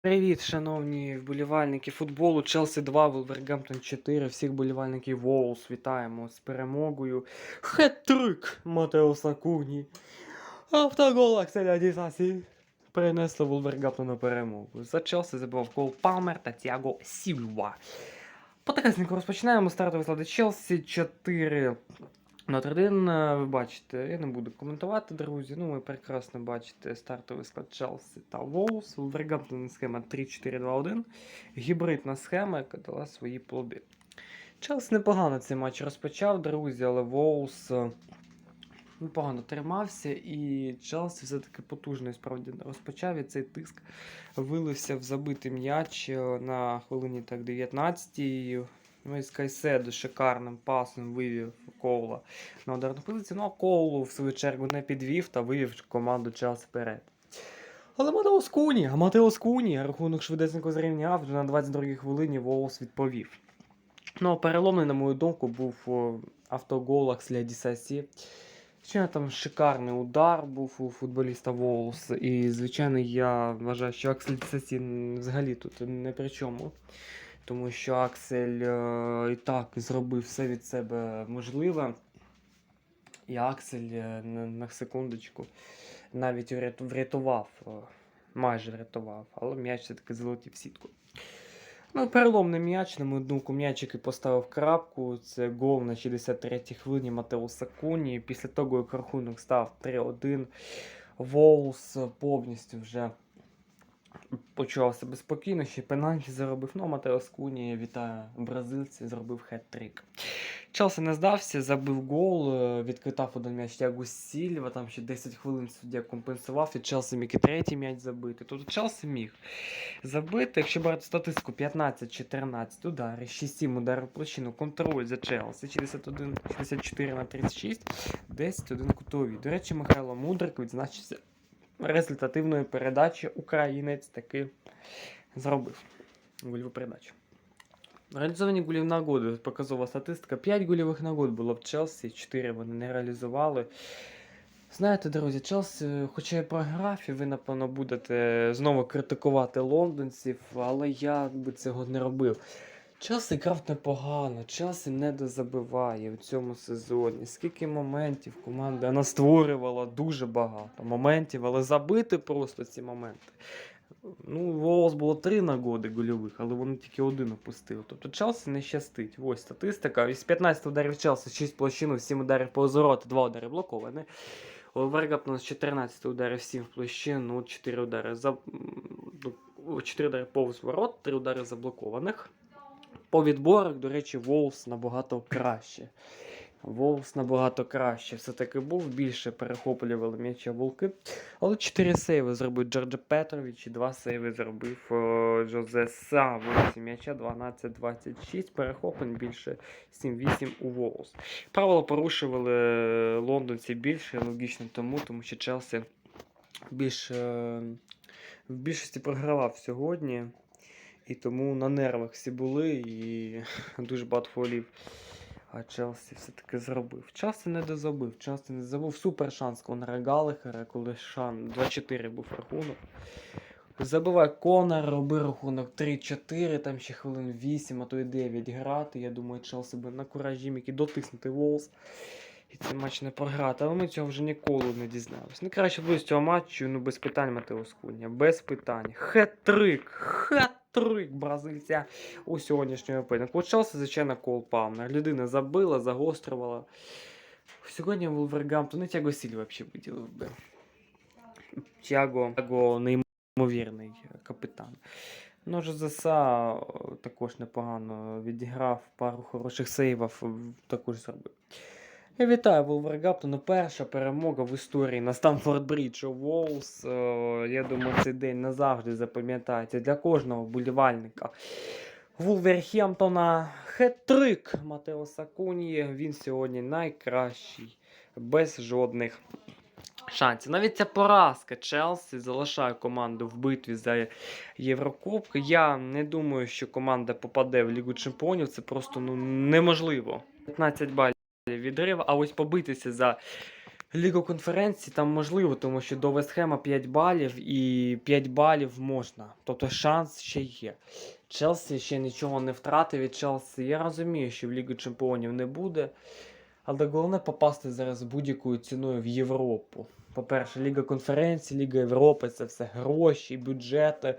Привіт, шановні вболівальники футболу. Челсі 2, Вулвергемптон 4. Всіх вболівальників Волс вітаємо з перемогою. Хет-трик Матеуса Куні. Автогол Акселя Дісасі. Принесли Вулвергемптону перемогу. За Челсі забивав гол Палмер та Тіаго Сільва. Потихеньку розпочинаємо. Стартовий склад Челсі 4 1 е, ви бачите, я не буду коментувати, друзі. Ну, ви прекрасно бачите стартовий склад Челсі та Волс. Вулвергемптон схема 3-4-2-1. Гібридна схема, яка дала свої плоди. Челсі непогано цей матч розпочав, друзі, але Волс е, непогано тримався, і Челсі все-таки потужно справді розпочав. І цей тиск вилився в забитий м'яч е, на хвилині так 19-й. Ну і Скайседо шикарним пасом вивів Коула на ударну позицію. Ну а Коулу в свою чергу не підвів та вивів команду час вперед. Але Матеос Куні, а Матеос Куні рахунок швидесенько зрівняв, вже на 22-й хвилині Волос відповів. Ну, переломний, на мою думку, був автогол Акселя Дісасі. Звичайно, там шикарний удар був у футболіста Волос. І, звичайно, я вважаю, що Аксель Дісасі взагалі тут не при чому. Тому що Аксель е, і так зробив все від себе можливе. І Аксель е, на, на секундочку навіть врятував, е, майже врятував, але м'яч все-таки залетів сітку. Ну, переломний м'яч, на мою думку, м'яч, який поставив крапку. Це гол на 63-й хвилині Матеуса Куні. Після того, як рахунок став 3-1, Волс повністю вже почував себе спокійно, ще пенальті заробив. Ну, Матеос Куні, вітаю бразильці, зробив хет-трик. Челсі не здався, забив гол, е, відквитав один м'яч Тягу Сільва, там ще 10 хвилин суддя компенсував, і Челсі міг і третій м'яч забити. Тобто Челсі міг забити, якщо брати статистику 15-14 ударів, 6-7 ударів площину, контроль за Челсі, 61, 64 на 36, 10-1 кутові. До речі, Михайло Мудрик відзначився результативної передачі українець таки зробив гольову передачу. Реалізовані голів нагоди, показова статистика. 5 гольових нагод було в Челсі, 4 вони не реалізували. Знаєте, друзі, Челсі, хоча я програв, і ви, напевно, будете знову критикувати лондонців, але я би цього не робив. Челсі грав непогано, Челсі не дозабиває в цьому сезоні. Скільки моментів команда вона створювала дуже багато моментів, але забити просто ці моменти. Ну, Волос було три нагоди гольових, але вони тільки один опустили. Тобто Челсі не щастить. Ось статистика. Із 15 ударів Челсі 6 площину, 7 ударів по озороти, 2 удари блоковані. У Вергапна з 14 ударів 7 в площину, 4 удари за 4 удари повз ворот, 3 удари заблокованих. По відборах, до речі, Волс набагато краще. Волс набагато краще. Все-таки був більше перехоплювали м'яча вулки. Але 4 сейви зробив Джорджа Петрович і 2 сейви зробив о, Жозе Са. Вулиці м'яча 12-26. Перехоплень більше 7-8 у Волс. Правила порушували е, лондонці більше, логічно тому, тому що Челсі більш, е, в більшості програвав сьогодні. І тому на нервах всі були і дуже багато фолів. А Челсі все-таки зробив. Челсі не дозабив, Челсі не забув супер шанс Конора Галлехера, коли шан 2-4 був рахунок. Забиває Конор, робив рахунок 3-4, там ще хвилин 8, а то й 9 грати. Я думаю, Челсі би на куражі міг і дотиснути Волс. І цей матч не програти, але ми цього вже ніколи не дізналися. Найкраще було з цього матчу, ну без питань Матеус Куня, без питань. Хет-трик, хет-трик бразильця у сьогоднішньому поєдинку. Челсі, звичайно, Кол Палмер. Людина забила, загострювала. Сьогодні Вулвергамптон, ну Тяго Сільва взагалі виділив би. Тяго, Тяго неймовірний капітан. Ну, Жозеса е, також непогано відіграв, пару хороших сейвів також зробив. Вітаю Вулвергаптона. Перша перемога в історії на Стамфорд Брідж Волс. Е, Я думаю, цей день назавжди запам'ятається для кожного вболівальника. Вулверхемптона хет-трик Матео Сакуні. Він сьогодні найкращий, без жодних шансів. Навіть ця поразка Челсі залишає команду в битві за Єврокубки. Я не думаю, що команда попаде в Лігу Чемпіонів. Це просто ну, неможливо. 15 балів відрив, а ось побитися за Лігу конференції там можливо, тому що до Вестхема 5 балів і 5 балів можна. Тобто шанс ще є. Челсі ще нічого не втратив від Челсі. Я розумію, що в Лігу Чемпіонів не буде. Але головне попасти зараз будь-якою ціною в Європу. По-перше, Ліга конференції, Ліга Європи це все гроші, бюджети.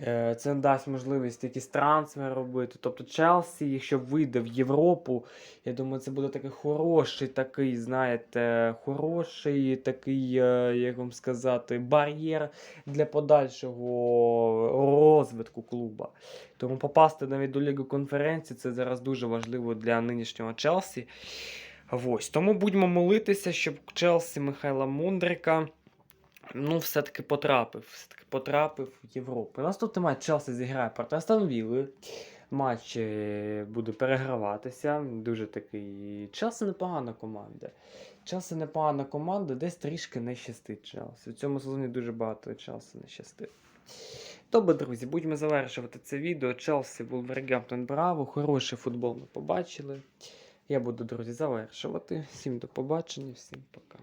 Е, Це дасть можливість якісь трансфери робити. Тобто Челсі, якщо вийде в Європу, я думаю, це буде такий хороший, такий, знаєте, хороший такий, е, як вам сказати, бар'єр для подальшого розвитку клуба. Тому попасти навіть до Ліги конференції це зараз дуже важливо для нинішнього Челсі. Ось. Тому будьмо молитися, щоб Челсі Михайла Мундрика ну, все-таки потрапив. Все-таки потрапив в Європу. Наступний матч Челсі зіграє проти Астон Вілли. Матч е, буде переграватися. Дуже такий. Челсі непогана команда. Челсі непогана команда, десь трішки не щастить Челсі. У цьому сезоні дуже багато Челсі не щастить. Добре, друзі, будемо завершувати це відео. Челсі Вулвергемптон Браво. Хороший футбол ми побачили. Я буду, друзі, завершувати. Всім до побачення, всім пока.